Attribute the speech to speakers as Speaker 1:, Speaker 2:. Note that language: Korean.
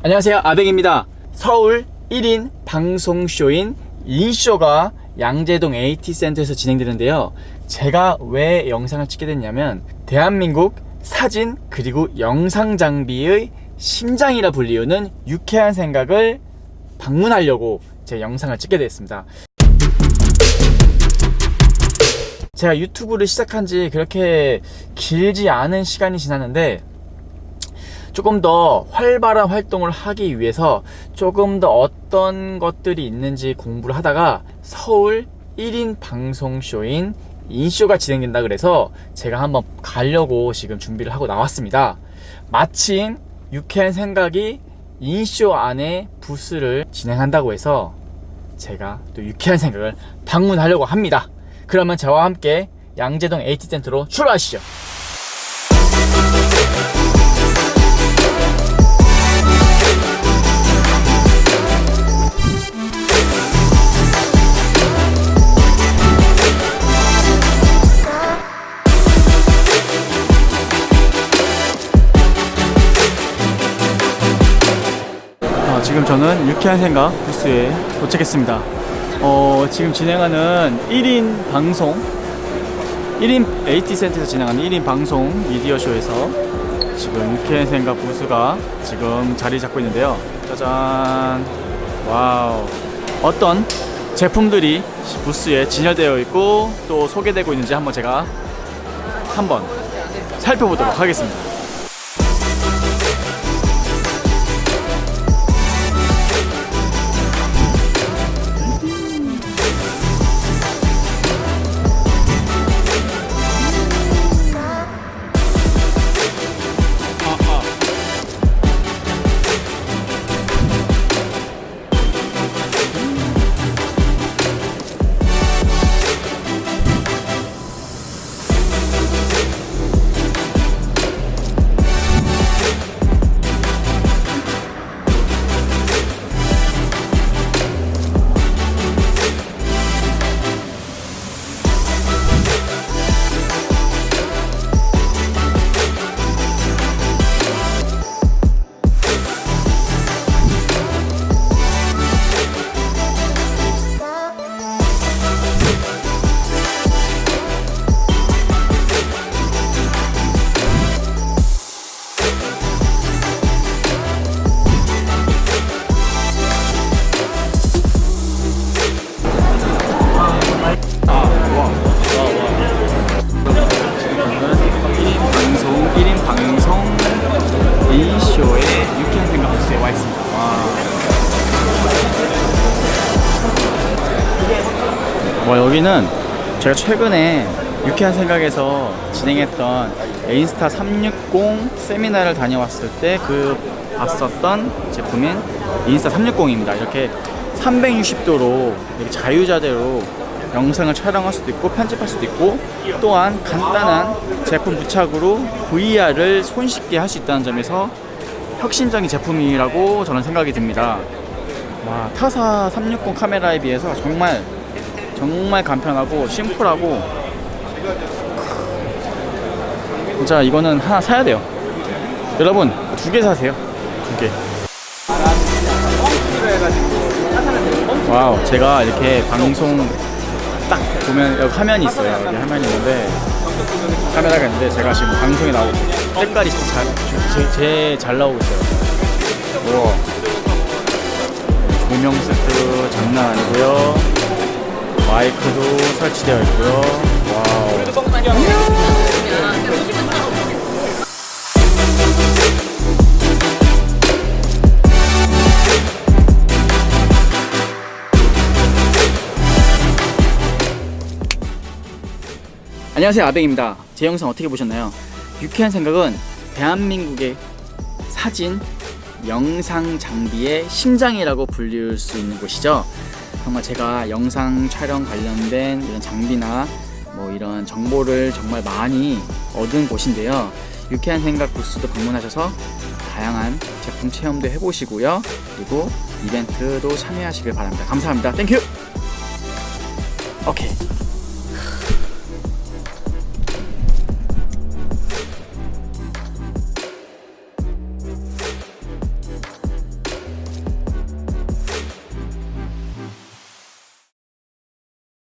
Speaker 1: 안녕하세요. 아백입니다. 서울 1인 방송쇼인 인쇼가 양재동 AT센터에서 진행되는데요. 제가 왜 영상을 찍게 됐냐면 대한민국 사진 그리고 영상 장비의 심장이라 불리우는 유쾌한 생각을 방문하려고 제 영상을 찍게 됐습니다. 제가 유튜브를 시작한 지 그렇게 길지 않은 시간이 지났는데 조금 더 활발한 활동을 하기 위해서 조금 더 어떤 것들이 있는지 공부를 하다가 서울 1인 방송쇼인 인쇼가 진행된다 그래서 제가 한번 가려고 지금 준비를 하고 나왔습니다. 마침 유쾌한 생각이 인쇼 안에 부스를 진행한다고 해서 제가 또 유쾌한 생각을 방문하려고 합니다. 그러면 저와 함께 양재동 H센터로 출발하시죠. 지금 저는 유쾌한 생각 부스에 도착했습니다. 어, 지금 진행하는 1인 방송, 1인 AT센터에서 진행하는 1인 방송 미디어 쇼에서 지금 유쾌한 생각 부스가 지금 자리 잡고 있는데요. 짜잔. 와우. 어떤 제품들이 부스에 진열되어 있고 또 소개되고 있는지 한번 제가 한번 살펴보도록 하겠습니다. 와. 와 여기는 제가 최근에 유쾌한 생각에서 진행했던 인스타 360 세미나를 다녀왔을 때 그 봤었던 제품인 인스타 360입니다. 이렇게 360도로 이렇게 자유자재로 영상을 촬영할 수도 있고 편집할 수도 있고 또한 간단한 제품 부착으로 VR을 손쉽게 할 수 있다는 점에서 혁신적인 제품이라고 저는 생각이 듭니다. 와, 타사 360 카메라에 비해서 정말 정말 간편하고 심플하고 진짜 이거는 하나 사야 돼요. 여러분 두 개 사세요. 두 개. 와우, 제가 이렇게 방송 딱 보면 여기 화면이 있어요. 여기 화면이 있는데 카메라가 있는데 제가 지금 방송에 나오고. 색깔이 제일 잘 나오고 있어요. 우와. 조명 세트 장난 아니고요. 마이크도 설치되어 있고요. 와우. 안녕하세요 아백입니다 제 영상 어떻게 보셨나요? 유쾌한 생각은 대한민국의 사진, 영상 장비의 심장이라고 불릴 수 있는 곳이죠 정말 제가 영상 촬영 관련된 이런 장비나 뭐 이런 정보를 정말 많이 얻은 곳인데요. 유쾌한 생각 부스도 방문하셔서 다양한 제품 체험도 해보시고요. 그리고 이벤트도 참여하시길 바랍니다. 감사합니다. 땡큐 오케이